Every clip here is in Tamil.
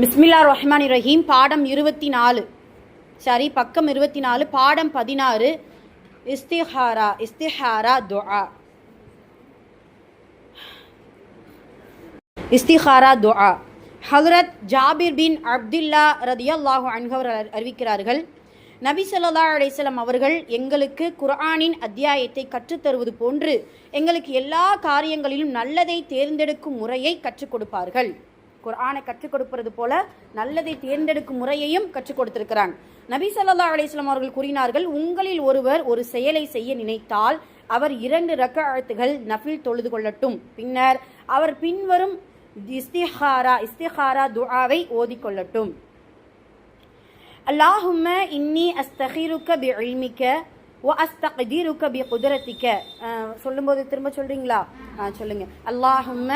பிஸ்மில்லா ரஹ்மான் ரஹீம் பாடம் இருபத்தி நாலு சரி பக்கம் இருபத்தி நாலு பாடம் பதினாறு. இஸ்திஹாரா இஸ்திஹாரா துஆ. இஸ்திஹாரா துஆ. ஹக்ரத் ஜாபிர் பின் அப்துல்லா ரதியல்லாஹு அன்கவர் அறிவிக்கிறார்கள். நபி சொல்லா அலைஹி அவர்கள் எங்களுக்கு குர்ஆனின் அத்தியாயத்தை கற்றுத்தருவது போன்று எங்களுக்கு எல்லா காரியங்களிலும் நல்லதை தேர்ந்தெடுக்கும் முறையை கற்றுக் கொடுப்பார்கள். குர்ஆனை கற்றுக் கொடுப்பது போல நல்லதை தேர்ந்தெடுக்கும் முறையையும் கற்றுக் கொடுத்திருக்கிறான். நபி சல்லா அலிஸ்லாம் அவர்கள் கூறினார்கள் உங்களில் ஒருவர் ஒரு செயலை செய்ய நினைத்தால் அவர் இரண்டு ரக்க அழுத்துகள் நஃபில் தொழுது கொள்ளட்டும். பின்னர் அவர் பின்வரும் இஸ்திஹாரா இஸ்திஹாரா துஆவை ஓதிக்கொள்ளட்டும் அல்லாஹும்ம இன்னி அஸ்தஹிருக்க பி இல்மிக்க வ அஸ்தக்திருக்க பி குதிரத்திக்க சொல்லும்போது திரும்ப சொல்றீங்களா ஆ, சொல்லுங்க அல்லாஹும்ம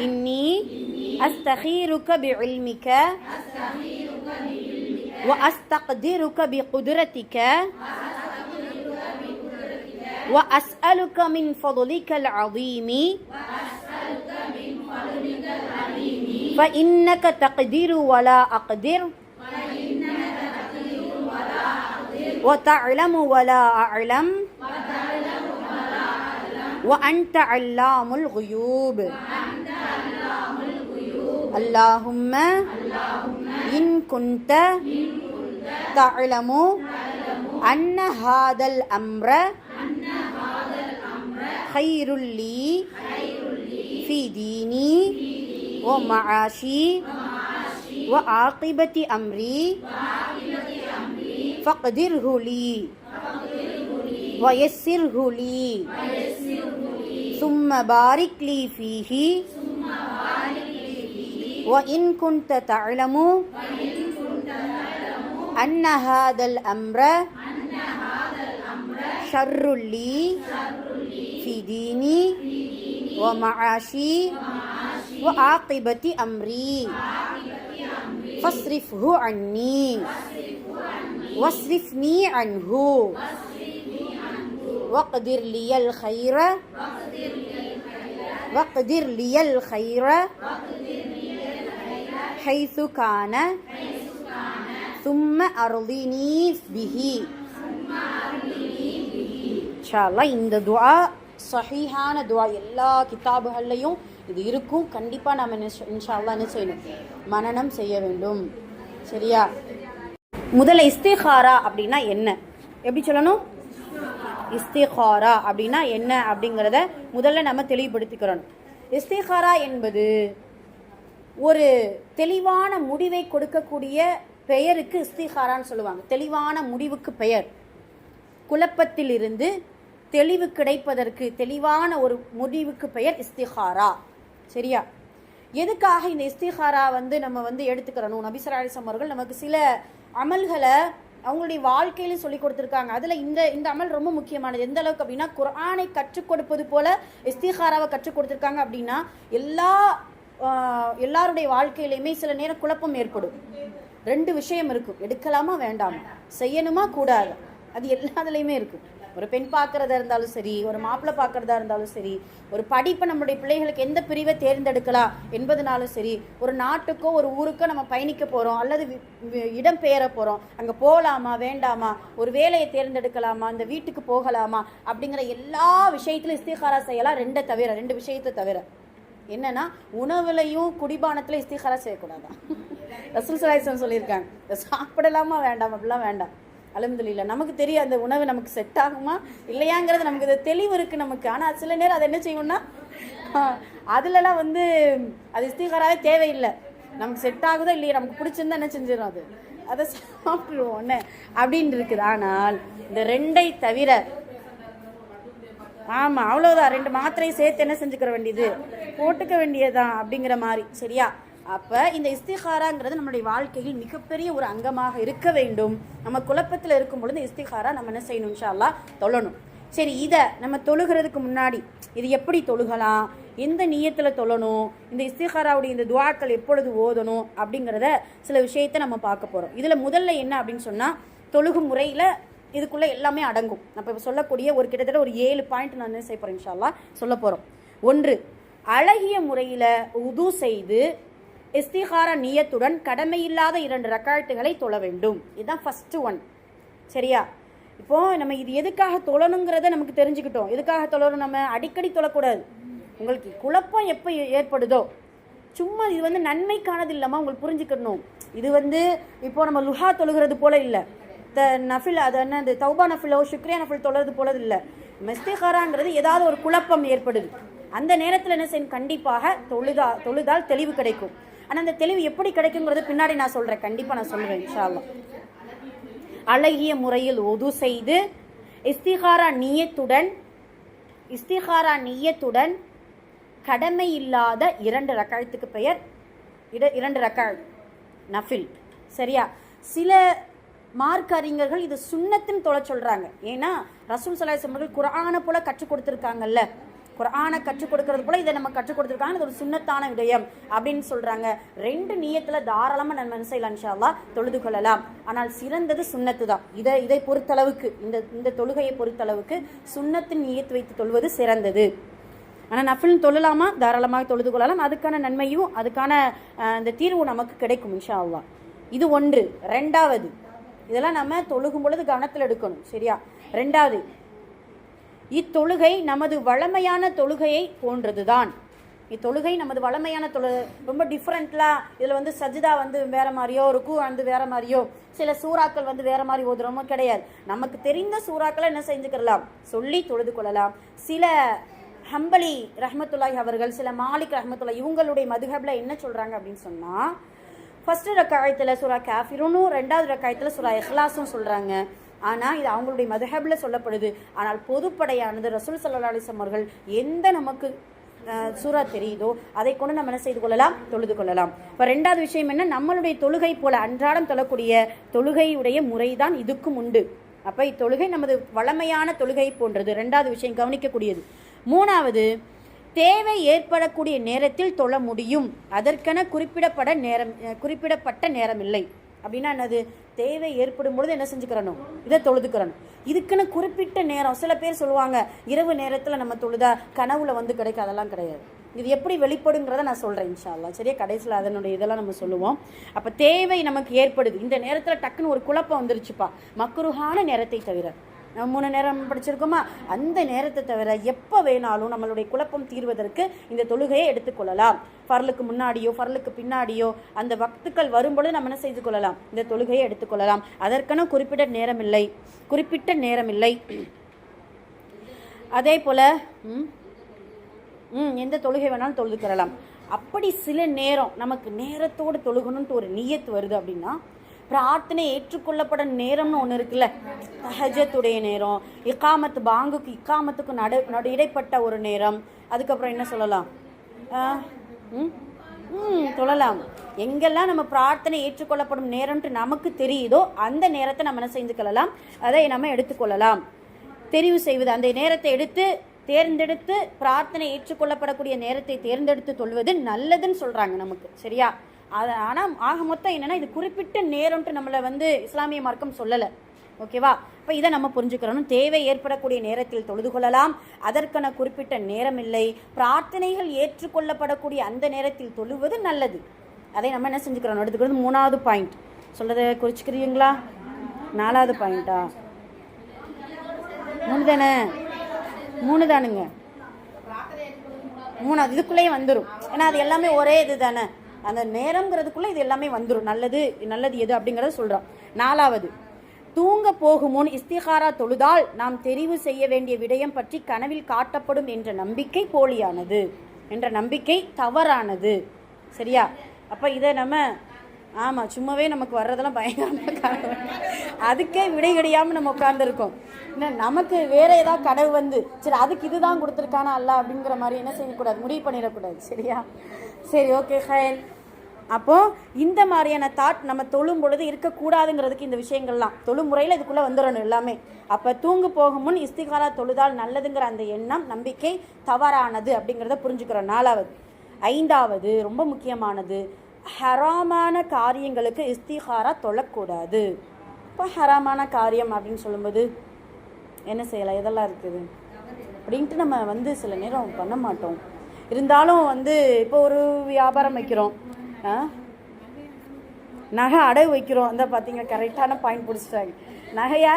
இன்னி அஸ்தகிருக்க பி இல்மிக்க வ அஸ்தக்திருக்க பி குதிரத்திக்க وأسألك من فضلك العظيم فإنك تقدر ولا أقدر وتعلم ولا أعلم. وأنت علام الغيوب. اللهم إن كنت تعلم أن هذا الأمر خير لي في ديني ومعاشي وعاقبة أمري. فاقدره لي. ويسره لي. ثم بارك لي فيه. وإن كنت تعلم أن هذا الأمر شر لي في ديني ومعاشي وعاقبة أمري. فاصرفه عني. واصرفني عنه واقدر لي الخير واقدر لي الخير حيث كان ثم أرضني به இன்ஷால்லா இந்த துஆ சஹீஹான துஆ எல்லா கிதாபுகள்லையும் இது இருக்கும் கண்டிப்பாக நம்ம என்ன- இன்ஷால்லா என்ன செய்யணும் மனனம் செய்ய வேண்டும் சரியா முதல்ல இஸ்திஹாரா அப்படின்னா என்ன? எப்படி சொல்லணும்? இஸ்திஹாரா அப்படின்னா என்ன அப்படிங்கிறத முதல்ல நம்ம தெளிவுபடுத்திக்கிறோம். இஸ்திஹாரா என்பது ஒரு தெளிவான முடிவை கொடுக்கக்கூடிய பெயருக்கு இஸ்திஹாரான்னு சொல்லுவாங்க. தெளிவான முடிவுக்கு பெயர். குழப்பத்திலிருந்து தெளிவு கிடைப்பதற்கு தெளிவான ஒரு முடிவுக்கு பெயர் இஸ்திஹாரா சரியா? எதுக்காக இந்த இஸ்திஹாரா வந்து நம்ம வந்து எடுத்துக்கிறணும்? நபிசராசம் அவர்கள் நமக்கு சில அமல்களை அவங்களுடைய வாழ்க்கையிலும் சொல்லி கொடுத்துருக்காங்க. அதில் இந்த இந்த அமல் ரொம்ப முக்கியமானது. எந்த அளவுக்கு அப்படின்னா குரானை கற்றுக் கொடுப்பது போல இஸ்திஹாராவை கற்றுக் கொடுத்துருக்காங்க அப்படின்னா எல்லா எல்லாருடைய வாழ்க்கையிலையுமே சில நேரம் குழப்பம் ஏற்படும். ரெண்டு விஷயம் இருக்கும். எடுக்கலாமா வேண்டாமா? செய்யணுமா கூடாது? அது எல்லாத்துலேயுமே இருக்கும். ஒரு பெண் பார்க்குறதா இருந்தாலும் சரி ஒரு மாப்பிள்ளை பார்க்குறதா இருந்தாலும் சரி ஒரு படிப்பை நம்மளுடைய பிள்ளைகளுக்கு எந்த பிரிவை தேர்ந்தெடுக்கலாம் என்பதுனாலும் சரி ஒரு நாட்டுக்கோ ஒரு ஊருக்கோ நம்ம பயணிக்க போகிறோம் அல்லது இடம் பெயர போகிறோம் அங்கே போகலாமா வேண்டாமா ஒரு வேலையை தேர்ந்தெடுக்கலாமா இந்த வீட்டுக்கு போகலாமா அப்படிங்கிற எல்லா விஷயத்திலும் இஸ்திகாரா செய்யலாம் ரெண்டை தவிர ரெண்டு விஷயத்தை தவிர. என்னன்னா உணவுலையும் குடிபானத்துல இஸ்திகாரா செய்யக்கூடாதான். ரசூல் சலாஹம் சொல்லியிருக்காங்க சாப்பிடலாமா வேண்டாம் அப்படிலாம் வேண்டாம். அலமதுல்ல நமக்கு தெரியும் அந்த உணவு நமக்கு செட் ஆகுமா இல்லையாங்கிறது நமக்கு இது தெளிவு இருக்குது நமக்கு. ஆனால் சில நேரம் அதை என்ன செய்யணும்னா அதுலலாம் வந்து அது இஸ்திகாராவே தேவையில்லை. நமக்கு செட் ஆகுதோ இல்லையா நமக்கு பிடிச்சிருந்தா என்ன செஞ்சிடும் அது? அதை சாப்பிடுவோம் என்ன? அப்படின்னு இருக்குது. ஆனால் இந்த ரெண்டை தவிர ஆமாம் அவ்வளோதான் ரெண்டு மாத்திரையும் சேர்த்து என்ன செஞ்சுக்கிற வேண்டியது? போட்டுக்க வேண்டியதுதான் அப்படிங்கிற மாதிரி சரியா? அப்போ இந்த இஸ்திகாராங்கிறது நம்மளுடைய வாழ்க்கையில் மிகப்பெரிய ஒரு அங்கமாக இருக்க வேண்டும். நம்ம குழப்பத்தில் இருக்கும் பொழுது இஸ்திகாரா நம்ம என்ன செய்யணும்? இன்ஷா தொழணும். சரி இதை நம்ம தொழுகிறதுக்கு முன்னாடி இது எப்படி தொழுகலாம்? எந்த நீயத்தில் தொழணும்? இந்த இஸ்திகாராவுடைய இந்த துவாக்கள் எப்பொழுது ஓதணும்? அப்படிங்கிறத சில விஷயத்தை நம்ம பார்க்க போகிறோம் இதில் முதல்ல என்ன அப்படின்னு சொன்னால் தொழுகும் முறையில் இதுக்குள்ளே எல்லாமே அடங்கும். நம்ம இப்போ சொல்லக்கூடிய ஒரு கிட்டத்தட்ட ஒரு ஏழு பாயிண்ட் நான் என்ன செய்ய போகிறேன் இன்ஷால்லா சொல்ல போகிறோம் ஒன்று அழகிய முறையில் உது செய்து இஸ்திகார நீயத்துடன் கடமையில்லாத இரண்டு ரக்காயத்துகளை தொழ வேண்டும். இதுதான் ஃபஸ்ட்டு ஒன் சரியா? இப்போது நம்ம இது எதுக்காக தொழணுங்கிறத நமக்கு தெரிஞ்சுக்கிட்டோம். எதுக்காக தொழணும் நம்ம? அடிக்கடி தொழக்கூடாது. உங்களுக்கு குழப்பம் எப்போ ஏற்படுதோ? சும்மா இது வந்து நன்மைக்கானது இல்லாமல் உங்களுக்கு புரிஞ்சுக்கணும். இது வந்து இப்போது நம்ம லுஹா தொழுகிறது போல இல்லை. த நஃபில் அது என்ன இந்த தௌபா நஃபிலோ சுக்ரியா நஃபில் தொழுறது போல இல்லை. மெஸ்திகாராங்கிறது ஏதாவது ஒரு குழப்பம் ஏற்படுது. அந்த நேரத்தில் என்ன செய்யணும்? கண்டிப்பாக தொழுதா தொழுதால் தெளிவு கிடைக்கும். ஆனால் அந்த தெளிவு எப்படி கிடைக்குங்கிறது பின்னாடி நான் சொல்கிறேன் கண்டிப்பாக நான் சொல்கிறேன் இன்ஷால்லாம் அழகிய முறையில் ஒது செய்து இஸ்திகாரா நீயத்துடன் இஸ்திகாரா நீயத்துடன் கடமை இல்லாத இரண்டு ரக்காயத்துக்கு பெயர் இட இரண்டு ரக்காய் நஃபில். சரியா? சில மார்க் அறிஞர்கள் இது சுண்ணத்தின் தொலை சொல்கிறாங்க ஏன்னா ரசூல் சலாஹ் அவர்கள் குரானை போல கற்றுக் கொடுத்துருக்காங்கல்ல. குரானை கற்றுக் கொடுக்கறது போல இதை நம்ம கற்றுக் கொடுத்துருக்காங்க இது ஒரு சுன்னத்தான விடயம் அப்படின்னு சொல்றாங்க. ரெண்டு நியத்துல தாராளமா நம்ம என்ன செய்யலாம் இன்ஷா தொழுது கொள்ளலாம். ஆனால் சிறந்தது சுண்ணத்து தான். இதை இதை பொறுத்தளவுக்கு இந்த இந்த தொழுகையை பொறுத்தளவுக்கு சுன்னத்தின் நியத்து வைத்து தொழுவது சிறந்தது. ஆனால் நஃபில் தொழலாமா? தாராளமாக தொழுது கொள்ளலாம். அதுக்கான நன்மையும் அதுக்கான இந்த தீர்வு நமக்கு கிடைக்கும் இன்ஷா அல்லா இது ஒன்று. ரெண்டாவது இதெல்லாம் நம்ம தொழுகும் பொழுது கவனத்தில் எடுக்கணும் சரியா? ரெண்டாவது இத்தொழுகை நமது வழமையான தொழுகையை போன்றதுதான். இத்தொழுகை நமது வழமையான தொழு ரொம்ப டிஃப்ரெண்ட்லாம் இதில் வந்து சஜிதா வந்து வேற மாதிரியோ ருக்கு வந்து வேற மாதிரியோ சில சூறாக்கள் வந்து வேற மாதிரி ஓதுறோமோ கிடையாது. நமக்கு தெரிந்த சூறாக்களை என்ன செஞ்சுக்கலாம் சொல்லி தொழுது கொள்ளலாம். சில ஹம்பலி ரஹ்மத்துல்லாஹி அவர்கள் சில மாலிக் ரஹ்மத்துல்லா இவங்களுடைய மதுஹப்ல என்ன சொல்றாங்க அப்படின்னு சொன்னா ஃபர்ஸ்ட் ரக்காயத்தில் சுரா காஃபிருனும் ரெண்டாவது ரக்காயத்தில் சுரா எஹ்லாஸும் சொல்கிறாங்க ஆனால் இது அவங்களுடைய மதுஹபில் சொல்லப்படுது. ஆனால் பொதுப்படையானது ரசூல் சல்லா அலிஸ்லாம் அவர்கள் எந்த நமக்கு சூறா தெரியுதோ அதை கொண்டு நம்ம என்ன செய்து கொள்ளலாம்? தொழுது கொள்ளலாம். இப்போ ரெண்டாவது விஷயம் என்ன? நம்மளுடைய தொழுகை போல அன்றாடம் தொழக்கூடிய தொழுகையுடைய முறைதான் இதுக்கும் உண்டு. அப்போ இத்தொழுகை நமது வளமையான தொழுகை போன்றது. ரெண்டாவது விஷயம் கவனிக்கக்கூடியது. மூணாவது தேவை ஏற்படக்கூடிய நேரத்தில் தொழ முடியும். அதற்கென குறிப்பிடப்பட நேரம் குறிப்பிடப்பட்ட நேரம் இல்லை. அப்படின்னா என்னது? தேவை ஏற்படும் பொழுது என்ன செஞ்சுக்கிறணும்? இதை தொழுதுக்கிறணும். இதுக்குன்னு குறிப்பிட்ட நேரம் சில பேர் சொல்லுவாங்க இரவு நேரத்தில் நம்ம தொழுதா கனவுல வந்து கிடைக்கும் அதெல்லாம் கிடையாது. இது எப்படி வெளிப்படுங்கிறத நான் சொல்கிறேன் இன்ஷால்லா சரியா? கடைசியில் அதனுடைய இதெல்லாம் நம்ம சொல்லுவோம். அப்போ தேவை நமக்கு ஏற்படுது. இந்த நேரத்தில் டக்குன்னு ஒரு குழப்பம் வந்துருச்சுப்பா. மக்குருகான நேரத்தை தவிர. மூணு நேரம் படிச்சிருக்கோமா? அந்த நேரத்தை தவிர எப்போ வேணாலும் நம்மளுடைய குழப்பம் தீர்வதற்கு இந்த தொழுகையை எடுத்துக்கொள்ளலாம் ஃபரலுக்கு முன்னாடியோ ஃபரலுக்கு பின்னாடியோ அந்த வக்துக்கள் வரும்பொழுது நம்ம என்ன செய்து கொள்ளலாம்? இந்த தொழுகையை எடுத்துக்கொள்ளலாம் அதற்கென குறிப்பிட்ட நேரம் இல்லை குறிப்பிட்ட நேரம் இல்லை அதே போல் ம், ம் எந்த தொழுகை வேணாலும் தொழுதுக்கிறலாம் அப்படி சில நேரம் நமக்கு நேரத்தோடு தொழுகணுன்ட்டு ஒரு நியத்து வருது அப்படின்னா பிரார்த்தனை ஏற்றுக்கொள்ளப்பட நேரம்னு ஒன்று இருக்குல்ல. தஹஜத்துடைய நேரம் இக்காமத்து பாங்குக்கு இக்காமத்துக்கு நடு நடு இடைப்பட்ட ஒரு நேரம். அதுக்கப்புறம் என்ன சொல்லலாம்? ம் சொல்லலாம். எங்கெல்லாம் நம்ம பிரார்த்தனை ஏற்றுக்கொள்ளப்படும் நேரம்ட்டு நமக்கு தெரியுதோ அந்த நேரத்தை நம்ம என்ன செஞ்சுக்கொள்ளலாம் அதை நம்ம எடுத்துக்கொள்ளலாம் தெரிவு செய்வது அந்த நேரத்தை எடுத்து தேர்ந்தெடுத்து பிரார்த்தனை ஏற்றுக்கொள்ளப்படக்கூடிய நேரத்தை தேர்ந்தெடுத்து சொல்வது நல்லதுன்னு சொல்கிறாங்க நமக்கு. சரியா? அது ஆனால் ஆக மொத்தம் என்னன்னா இது குறிப்பிட்ட நேரம்ட்டு நம்மளை வந்து இஸ்லாமிய மார்க்கம் சொல்லலை. ஓகேவா இப்போ இதை நம்ம புரிஞ்சுக்கிறோம். தேவை ஏற்படக்கூடிய நேரத்தில் தொழுது கொள்ளலாம். அதற்கான குறிப்பிட்ட நேரம் இல்லை பிரார்த்தனைகள் ஏற்றுக்கொள்ளப்படக்கூடிய அந்த நேரத்தில் தொழுவது நல்லது. அதை நம்ம என்ன செஞ்சுக்கிறோம்? எடுத்துக்கிறது மூணாவது பாயிண்ட் சொல்கிறத குறிச்சிக்கிறீங்களா? நாலாவது பாயிண்டா மூணு தானே? மூணு தானுங்க. மூணாவது இதுக்குள்ளேயே வந்துடும் ஏன்னா அது எல்லாமே ஒரே இது தானே? அந்த நேரங்கிறதுக்குள்ளே இது எல்லாமே வந்துடும் நல்லது நல்லது எது அப்படிங்கிறத சொல்கிறோம் நாலாவது தூங்க போகும் முன் இஸ்திகாரா தொழுதால் நாம் தெரிவு செய்ய வேண்டிய விடயம் பற்றி கனவில் காட்டப்படும் என்ற நம்பிக்கை போலியானது என்ற நம்பிக்கை தவறானது. சரியா? அப்போ இதை நம்ம ஆமாம் சும்மாவே நமக்கு வர்றதெல்லாம் பயங்கரமாக கனவு. அதுக்கே விடை கிடையாமல் நம்ம உட்கார்ந்துருக்கோம். என்ன நமக்கு வேற ஏதாவது கனவு வந்து சரி அதுக்கு இதுதான் கொடுத்துருக்கானா அல்ல அப்படிங்கிற மாதிரி என்ன செய்யக்கூடாது? முடிவு பண்ணிடக்கூடாது. சரியா? சரி ஓகே ஹயல் அப்போது இந்த மாதிரியான தாட் நம்ம தொழும் பொழுது இருக்கக்கூடாதுங்கிறதுக்கு இந்த விஷயங்கள்லாம். தொழும் முறையில் இதுக்குள்ளே வந்துடணும் எல்லாமே. அப்போ தூங்கு போகும் முன் இஸ்திகாரா தொழுதால் நல்லதுங்கிற அந்த எண்ணம் நம்பிக்கை தவறானது அப்படிங்கிறத புரிஞ்சுக்கிறோம். நாலாவது. ஐந்தாவது ரொம்ப முக்கியமானது. ஹராமான காரியங்களுக்கு இஸ்திகாரா தொழக்கூடாது. இப்போ ஹராமான காரியம் அப்படின்னு சொல்லும்போது என்ன செய்யலாம்? இதெல்லாம் இருக்குது? அப்படின்ட்டு நம்ம வந்து சில நேரம் பண்ண மாட்டோம். இருந்தாலும் வந்து இப்போ ஒரு வியாபாரம் வைக்கிறோம். நகை அடவு வைக்கிறோம். அந்த பார்த்தீங்க கரெக்டான பாயிண்ட் பிடிச்சிட்டாங்க. நகையா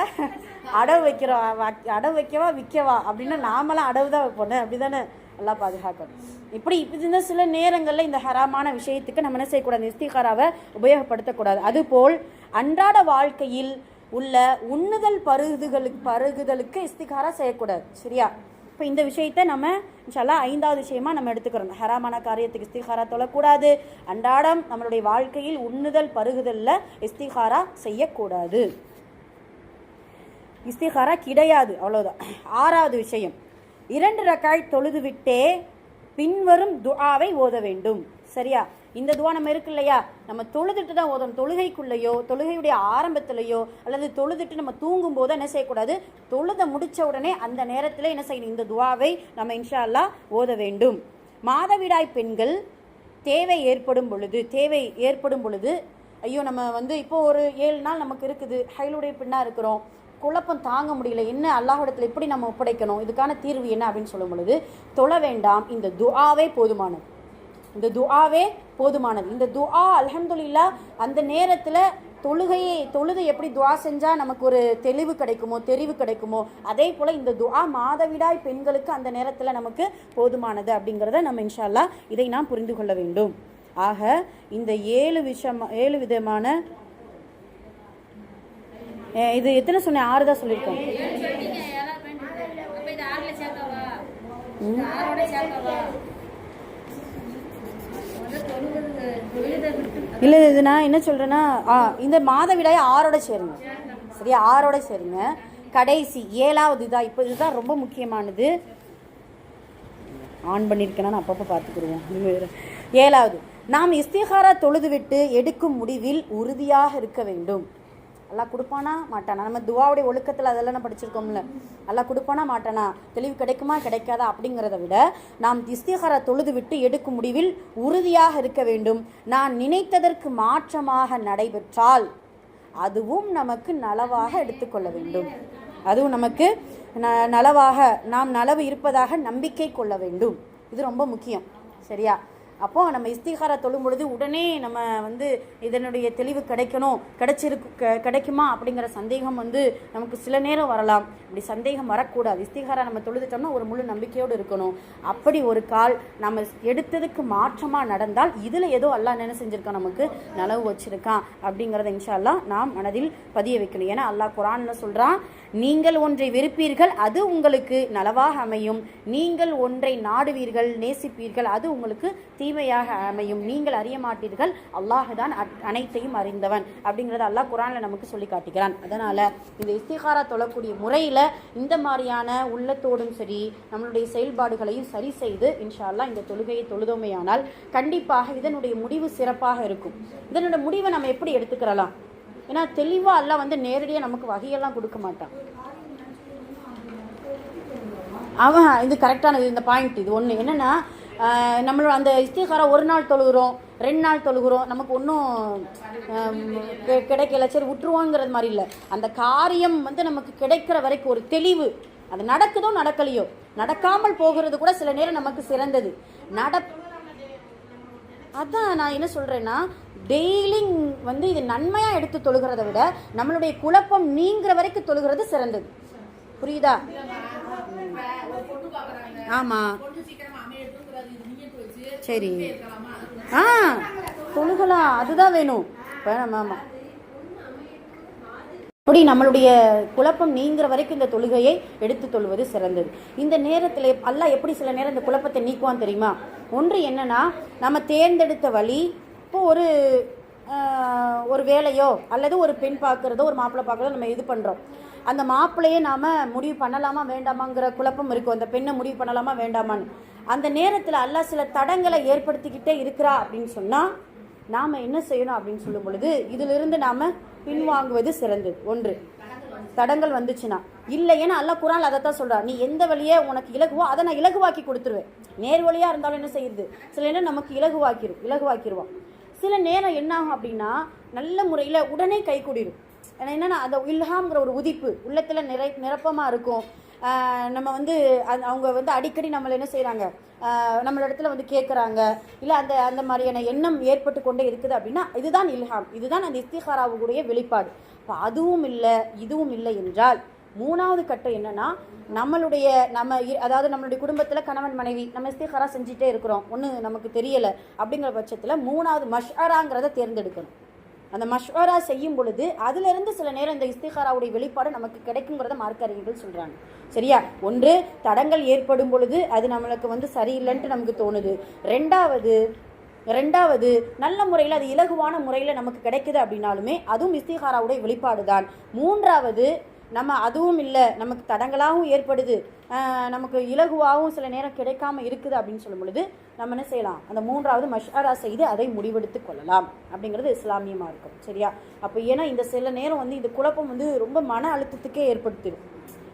அடவு வைக்கிறோம். அடவு வைக்கவா விற்கவா? அப்படின்னு நாமெல்லாம் அடவு தான் வைப்போம் அப்படி தானே நல்லா பாதுகாக்கணும். இப்படி இப்படி இந்த சில நேரங்களில் இந்த ஹராமான விஷயத்துக்கு நம்ம என்ன செய்யக்கூடாது? இஸ்திகாராவை உபயோகப்படுத்தக்கூடாது. அதுபோல் அன்றாட வாழ்க்கையில் உள்ள உண்ணுதல் பருகுதலுக்கு பருகுதலுக்கு இஸ்திகாரா செய்யக்கூடாது. சரியா? இப்போ இந்த விஷயத்தை நம்ம இன்ஷால்லா ஐந்தாவது விஷயமா நம்ம எடுத்துக்கிறோம். ஹராமான காரியத்துக்கு இஸ்திகாரா தொழக்கூடாது. அன்றாடம் நம்மளுடைய வாழ்க்கையில் உண்ணுதல் பருகுதலில் இஸ்திகாரா செய்யக்கூடாது. இஸ்திகாரா கிடையாது அவ்வளோதான் ஆறாவது விஷயம். இரண்டு ரக்காய் தொழுதுவிட்டே பின்வரும் துஆவை ஓத வேண்டும். சரியா? இந்த துவா நம்ம இருக்கு இல்லையா? நம்ம தொழுதுட்டு தான் ஓதணும். தொழுகைக்குள்ளேயோ தொழுகையுடைய ஆரம்பத்திலேயோ அல்லது தொழுதுட்டு நம்ம தூங்கும் போது என்ன செய்யக்கூடாது? தொழுத முடிச்ச உடனே அந்த நேரத்தில் என்ன செய்யணும்? இந்த துவாவை நம்ம இன்ஷா அல்லாஹ் ஓத வேண்டும். மாதவிடாய் பெண்கள் தேவை ஏற்படும் பொழுது தேவை ஏற்படும் பொழுது ஐயோ நம்ம வந்து இப்போ ஒரு ஏழு நாள் நமக்கு இருக்குது ஹைலுடைய பெண்ணாக இருக்கிறோம் குழப்பம் தாங்க முடியல என்ன அல்லாஹிடத்தில் எப்படி நம்ம ஒப்படைக்கணும்? இதுக்கான தீர்வு என்ன அப்படின்னு சொல்லும் பொழுது தொழ வேண்டாம் இந்த துஆவே போதுமானது. இந்த துஆவே போதுமானது. இந்த துஆ அல்ஹம்துலில்லா அந்த நேரத்தில் தொழுகையை தொழுது எப்படி துஆ செஞ்சால் நமக்கு ஒரு தெளிவு கிடைக்குமோ தெரிவு கிடைக்குமோ அதே போல் இந்த துஆ மாதவிடாய் பெண்களுக்கு அந்த நேரத்தில் நமக்கு போதுமானது அப்படிங்கிறத நம்ம இன்ஷா அல்லாஹ் இதை நாம் புரிந்து கொள்ள வேண்டும். ஆக இந்த ஏழு விஷயம் ஏழு விதமான இது எத்தனை சொன்னேன்? ஆறு தான் சொல்லியிருக்கோம். சொல்லிட்டீங்க ஏழாவது பாயிண்ட் அப்ப இது ஆறுல சேர்க்கவா இது ஆறோட சேர்க்கவா முதல்ல தொழுவது தொழுதை விட்டு இல்லை இது நான் என்ன சொல்கிறேன்னா ஆ இந்த மாதவிடாய் ஆறோட சேருங்க. சரியா? ஆறோட சேருங்க. கடைசி ஏழாவது இதாக இப்போ இதுதான் ரொம்ப முக்கியமானது. ஆன் பண்ணியிருக்கேன்னா அப்பப்போ பார்த்துக்குருவோம் ஏழாவது நாம் இஸ்திகாரா தொழுதுவிட்டு எடுக்கும் முடிவில் உறுதியாக இருக்க வேண்டும். நல்லா கொடுப்பானா? மாட்டானா. நம்ம துவாவுடைய ஒழுக்கத்தில் அதெல்லாம் நான் படிச்சிருக்கோம்ல. நல்லா கொடுப்பானா? மாட்டானா. தெளிவு கிடைக்குமா? கிடைக்காதா? அப்படிங்கிறத விட நாம் இஸ்திகாரா தொழுது விட்டு எடுக்கும் முடிவில் உறுதியாக இருக்க வேண்டும். நான் நினைத்ததற்கு மாற்றமாக நடைபெற்றால் அதுவும் நமக்கு நலவாக எடுத்துக்கொள்ள வேண்டும். அதுவும் நமக்கு ந நலவாக நாம் நலவு இருப்பதாக நம்பிக்கை கொள்ள வேண்டும். இது ரொம்ப முக்கியம். சரியா? அப்போ நம்ம இஸ்திகாரா தொழும் பொழுது உடனே நம்ம வந்து இதனுடைய தெளிவு கிடைக்கணும் கிடைச்சிருக்கு க- கிடைக்குமா அப்படிங்கிற சந்தேகம் வந்து நமக்கு சில நேரம் வரலாம். இப்படி சந்தேகம் வரக்கூடாது. இஸ்திகாரா நம்ம தொழுதுட்டோம்னா ஒரு முழு நம்பிக்கையோடு இருக்கணும். அப்படி ஒரு கால் நம்ம எடுத்ததுக்கு மாற்றமாக நடந்தால் இதில் ஏதோ அல்லாஹ் என்ன செஞ்சுருக்கான் நமக்கு? நனவு வச்சிருக்கான் அப்படிங்கிறத இன்ஷா நாம் மனதில் பதிய வைக்கணும். ஏன்னா அல்லாஹ் குரான்னு சொல்கிறான் நீங்கள் ஒன்றை வெறுப்பீர்கள் அது உங்களுக்கு நலவாக அமையும். நீங்கள் ஒன்றை நாடுவீர்கள் நேசிப்பீர்கள் அது உங்களுக்கு தீமையாக அமையும். நீங்கள் அறிய மாட்டீர்கள் அல்லாஹ் தான் அனைத்தையும் அறிந்தவன். அப்படிங்கிறத அல்லாஹ் குரானில் நமக்கு சொல்லி காட்டுகிறான் அதனால் இந்த இஸ்திகாரா தொழக்கூடிய முறையில் இந்த மாதிரியான உள்ளத்தோடும் சரி நம்மளுடைய செயல்பாடுகளையும் சரி செய்து இன்ஷால்லா இந்த தொழுகையை தொழுதோமையானால் கண்டிப்பாக இதனுடைய முடிவு சிறப்பாக இருக்கும். இதனுடைய முடிவை நம்ம எப்படி எடுத்துக்கிறலாம்? ஏன்னா தெளிவாக எல்லாம் வந்து நேரடியாக நமக்கு வகையெல்லாம் கொடுக்க மாட்டான். அவன் இது கரெக்டானது இந்த பாயிண்ட் இது ஒன்று என்னன்னா நம்மளோட அந்த இஸ்திகாரம் ஒரு நாள் தொழுகிறோம் ரெண்டு நாள் தொழுகிறோம் நமக்கு ஒன்றும் கிடைக்கல. சரி விட்டுருவோங்கிறது மாதிரி இல்லை. அந்த காரியம் வந்து நமக்கு கிடைக்கிற வரைக்கும் ஒரு தெளிவு. அது நடக்குதோ நடக்கலையோ. நடக்காமல் போகிறது கூட சில நேரம் நமக்கு சிறந்தது. நட அதான் நான் என்ன சொல்கிறேன்னா டெய்லி வந்து இது நன்மையாக எடுத்து தொழுகிறத விட நம்மளுடைய குழப்பம் நீங்கிற வரைக்கும் தொழுகிறது சிறந்தது. புரியுதா? ஆமாம் சரி. ஆ தொழுகலாம். அதுதான் வேணும். இப்போ ஆமாம் அப்படி நம்மளுடைய குழப்பம் நீங்கிற வரைக்கும் இந்த தொழுகையை எடுத்து தொழுவது சிறந்தது. இந்த நேரத்தில் அல்லாஹ் எப்படி சில நேரம் இந்த குழப்பத்தை நீக்குவான் தெரியுமா? ஒன்று என்னன்னா நம்ம தேர்ந்தெடுத்த வழி இப்போ ஒரு ஒரு வேலையோ அல்லது ஒரு பெண் பார்க்குறதோ ஒரு மாப்பிள்ளை பார்க்குறதோ நம்ம இது பண்ணுறோம் அந்த மாப்பிள்ளையே நாம் முடிவு பண்ணலாமா வேண்டாமாங்கிற குழப்பம் இருக்கும். அந்த பெண்ணை முடிவு பண்ணலாமா வேண்டாமான்னு. அந்த நேரத்தில் அல்லாஹ் சில தடங்களை ஏற்படுத்திக்கிட்டே இருக்கிறா அப்படின்னு சொன்னால் நாம் என்ன செய்யணும் அப்படின்னு சொல்லும் பொழுது இதிலிருந்து நாம் பின்வாங்குவது சிறந்தது. ஒன்று தடங்கள் வந்துச்சுன்னா. இல்லை ஏன்னா அல்லாஹ் குரான் அதை தான் சொல்கிறா நீ எந்த வழியே உனக்கு இலகுவோ அதை நான் இலகுவாக்கி கொடுத்துருவேன். நேர் வழியாக இருந்தாலும் என்ன செய்யுது? சில நேரம் நமக்கு இலகுவாக்கிடும் இலகுவாக்கிடுவோம் சில நேரம் என்ன ஆகும் அப்படின்னா நல்ல முறையில் உடனே கை கூடிடும் ஏன்னா என்னென்னா அந்த இல்ஹாம்ங்கிற ஒரு உதிப்பு உள்ளத்தில் நிறை நிரப்பமாக இருக்கும். நம்ம வந்து அவங்க வந்து அடிக்கடி நம்மளை என்ன செய்கிறாங்க நம்மளோட இடத்துல வந்து கேட்குறாங்க இல்லை அந்த அந்த மாதிரியான எண்ணம் ஏற்பட்டு கொண்டே இருக்குது அப்படின்னா இதுதான் இல்ஹாம். இதுதான் அந்த இஸ்திகாராவுடைய வெளிப்பாடு. இப்போ அதுவும் இல்லை இதுவும் இல்லை என்றால் மூணாவது கட்டம் என்னன்னா நம்மளுடைய நம்ம அதாவது நம்மளுடைய குடும்பத்தில் கணவன் மனைவி நம்ம இஸ்திகாரா செஞ்சுட்டே இருக்கிறோம். ஒன்று நமக்கு தெரியலை அப்படிங்கிற பட்சத்தில் மூணாவது மஷ்அராங்கிறத தேர்ந்தெடுக்கணும். அந்த மஷ்வரா செய்யும் பொழுது அதிலிருந்து சில நேரம் இந்த இஸ்திகாராவுடைய வெளிப்பாடு நமக்கு கிடைக்குங்கிறத மார்க்கறிஞர்கள் சொல்கிறாங்க சரியா? ஒன்று தடங்கள் ஏற்படும் பொழுது அது நம்மளுக்கு வந்து சரியில்லைன்ட்டு நமக்கு தோணுது. ரெண்டாவது ரெண்டாவது நல்ல முறையில் அது இலகுவான முறையில் நமக்கு கிடைக்குது அப்படின்னாலுமே அதுவும் இஸ்திகாராவுடைய வெளிப்பாடு தான் மூன்றாவது நம்ம அதுவும் இல்லை நமக்கு தடங்களாகவும் ஏற்படுது. நமக்கு இலகுவாகவும் சில நேரம் கிடைக்காம இருக்குது அப்படின்னு சொல்லும் பொழுது நம்ம என்ன செய்யலாம்? அந்த மூன்றாவது மஷ்அரா செய்து அதை முடிவெடுத்து கொள்ளலாம். அப்படிங்கிறது இஸ்லாமியமாக இருக்கும். சரியா? அப்போ ஏன்னா இந்த சில நேரம் வந்து இந்த குழப்பம் வந்து ரொம்ப மன அழுத்தத்துக்கே ஏற்படுத்திடும்.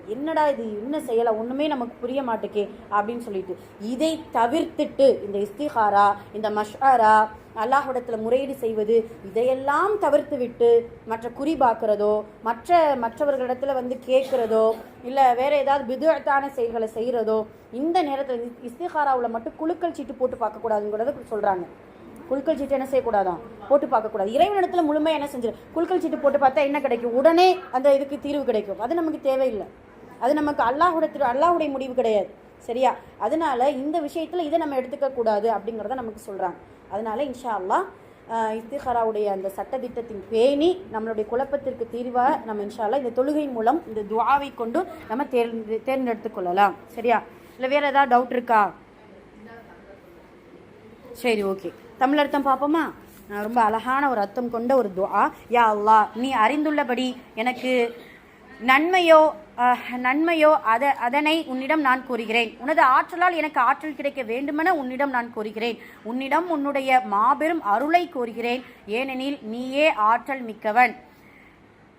என்னடா இது? என்ன செய்யலாம் ஒன்றுமே நமக்கு புரிய மாட்டேக்கே அப்படின்னு சொல்லிட்டு. இதை தவிர்த்துட்டு இந்த இஸ்திஹாரா இந்த மஷாரா அல்லாஹ்விடத்தில் முறையீடு செய்வது இதையெல்லாம் தவிர்த்து விட்டு மற்ற குறிபாக்குறதோ மற்ற மற்றவர்களிடத்தில் வந்து கேட்குறதோ இல்லை வேற ஏதாவது விதுவத்தான செயல்களை செய்கிறதோ இந்த நேரத்தில் இஸ்திஹாராவில் மட்டும் குழுக்கள் சீட்டு போட்டு பார்க்கக்கூடாதுங்கிறத சொல்கிறாங்க குழுக்கள் சீட்டு என்ன செய்யக்கூடாதான்? போட்டு பார்க்கக்கூடாது. இறைவனிடத்தில் முழுமையாக என்ன செஞ்சிரு குழுக்கள் சீட்டு போட்டு பார்த்தா என்ன கிடைக்கும்? உடனே அந்த இதுக்கு தீர்வு கிடைக்கும். அது நமக்கு தேவையில்லை. அது நமக்கு அல்லாஹுடத்தில் அல்லாஹுடைய முடிவு கிடையாது. சரியா? அதனால இந்த விஷயத்தில் இதை நம்ம எடுத்துக்க கூடாது அப்படிங்கிறத நமக்கு சொல்கிறாங்க அதனால் இன்ஷா அல்லா ஆஹ் இஸ்திஹாராவுடைய அந்த சட்டத்திட்டத்தின் பேணி நம்மளுடைய குழப்பத்திற்கு தீர்வாக நம்ம இன்ஷால்லா இந்த தொழுகை மூலம் இந்த துவாவை கொண்டு நம்ம தேர்ந்து தேர்ந்தெடுத்து கொள்ளலாம். சரியா? இல்லை வேறு ஏதாவது டவுட் இருக்கா? சரி ஓகே தமிழ் அர்த்தம் பார்ப்போமா? ரொம்ப அழகான ஒரு அர்த்தம் கொண்ட ஒரு துவா யா அல்லா நீ அறிந்துள்ளபடி எனக்கு நன்மையோ நன்மையோ அத அதனை உன்னிடம் நான் கூறுகிறேன். உனது ஆற்றலால் எனக்கு ஆற்றல் கிடைக்க வேண்டுமென உன்னிடம் நான் கூறுகிறேன். உன்னிடம் உன்னுடைய மாபெரும் அருளை கூறுகிறேன். ஏனெனில் நீயே ஆற்றல் மிக்கவன்.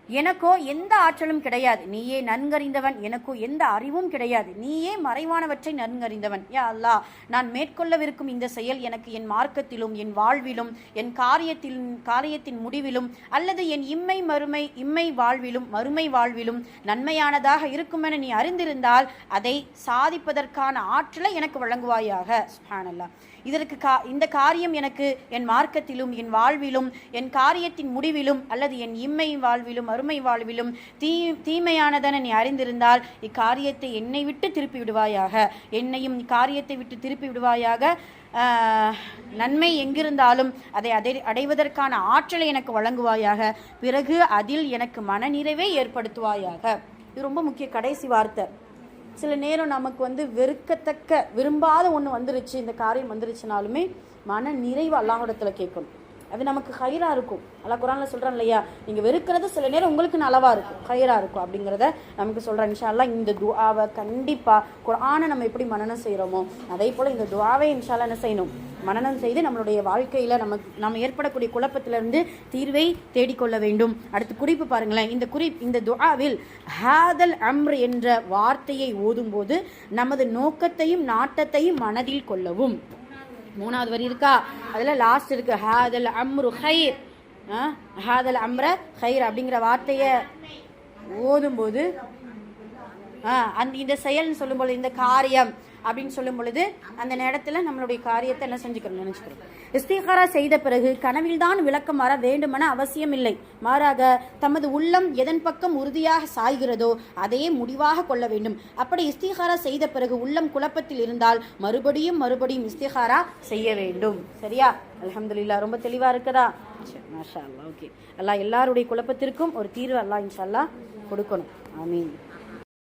எனக்கோ எந்த ஆற்றலும் கிடையாது. நீயே நன்கறிந்தவன். எனக்கோ எந்த அறிவும் கிடையாது. நீயே மறைவானவற்றை நன்கறிந்தவன். யா அல்லா நான் மேற்கொள்ளவிருக்கும் இந்த செயல் எனக்கு என் மார்க்கத்திலும் என் வாழ்விலும் என் காரியத்தில் காரியத்தின் முடிவிலும் அல்லது என் இம்மை மறுமை இம்மை வாழ்விலும் மறுமை வாழ்விலும் நன்மையானதாக இருக்குமென நீ அறிந்திருந்தால் அதை சாதிப்பதற்கான ஆற்றலை எனக்கு வழங்குவாயாக. சுஹானல்லா இதற்கு கா இந்த காரியம் எனக்கு என் மார்க்கத்திலும் என் வாழ்விலும் என் காரியத்தின் முடிவிலும் அல்லது என் இம்மை வாழ்விலும் அருமை வாழ்விலும் தீ தீமையானதென நீ அறிந்திருந்தால் இக்காரியத்தை என்னை விட்டு திருப்பி விடுவாயாக. என்னையும் இக்காரியத்தை விட்டு திருப்பி விடுவாயாக. நன்மை எங்கிருந்தாலும் அதை அடை அடைவதற்கான ஆற்றலை எனக்கு வழங்குவாயாக. பிறகு அதில் எனக்கு மனநிறைவை ஏற்படுத்துவாயாக. இது ரொம்ப முக்கிய கடைசி வார்த்தை. சில நேரம் நமக்கு வந்து வெறுக்கத்தக்க விரும்பாத ஒன்று வந்துருச்சு இந்த காரியம் வந்துருச்சுனாலுமே மன நிறைவு அல்லாஹிடத்தில் கேட்கணும். அது நமக்கு ஹைராக இருக்கும். அல்லா குரான்ல சொல்கிறான் இல்லையா? நீங்கள் வெறுக்கிறது சில நேரம் உங்களுக்கு நலவா இருக்கும். ஹைராக இருக்கும் அப்படிங்கிறத நமக்கு சொல்கிறேன் இன்ஷால்லா இந்த துவாவை கண்டிப்பாக குரானை நம்ம எப்படி மனநம் செய்கிறோமோ அதே போல் இந்த துவாவை இன்ஷால்லா என்ன செய்யணும்? மனநம் செய்து நம்மளுடைய வாழ்க்கையில் நமக்கு நம்ம ஏற்படக்கூடிய குழப்பத்திலிருந்து தீர்வை தேடிக்கொள்ள வேண்டும். அடுத்து குறிப்பு பாருங்களேன். இந்த குறி இந்த துவாவில் ஹாதல் அம்ர் என்ற வார்த்தையை ஓதும்போது நமது நோக்கத்தையும் நாட்டத்தையும் மனதில் கொள்ளவும். மூணாவது வரி இருக்கா? அதில் லாஸ்ட் இருக்கு ஹாதல் அம்ரு ஹைர். ஆ, ஹாதல் அம்ர ஹைர் அப்படிங்கிற வார்த்தையை ஓதும்போது ஆ, அந்த இந்த செயல்னு சொல்லும்போது இந்த காரியம் அப்படின்னு சொல்லும் பொழுது அந்த நேரத்தில் நம்மளுடைய காரியத்தை என்ன செஞ்சுக்கிறோம் நினச்சிக்கிறோம் இஸ்திகாரா செய்த பிறகு கனவில்தான் விளக்கம் வர வேண்டுமென அவசியம் இல்லை. மாறாக தமது உள்ளம் எதன் பக்கம் உறுதியாக சாய்கிறதோ அதையே முடிவாக கொள்ள வேண்டும். அப்படி இஸ்திகாரா செய்த பிறகு உள்ளம் குழப்பத்தில் இருந்தால் மறுபடியும் மறுபடியும் இஸ்திகாரா செய்ய வேண்டும். சரியா? அலமதுல்லா ரொம்ப தெளிவாக இருக்குதா? சரி, மாஷா அல்லாஹ் ஓகே அல்லா எல்லாருடைய குழப்பத்திற்கும் ஒரு தீர்வு அல்லா இன்ஷா அல்லா கொடுக்கணும். மீன்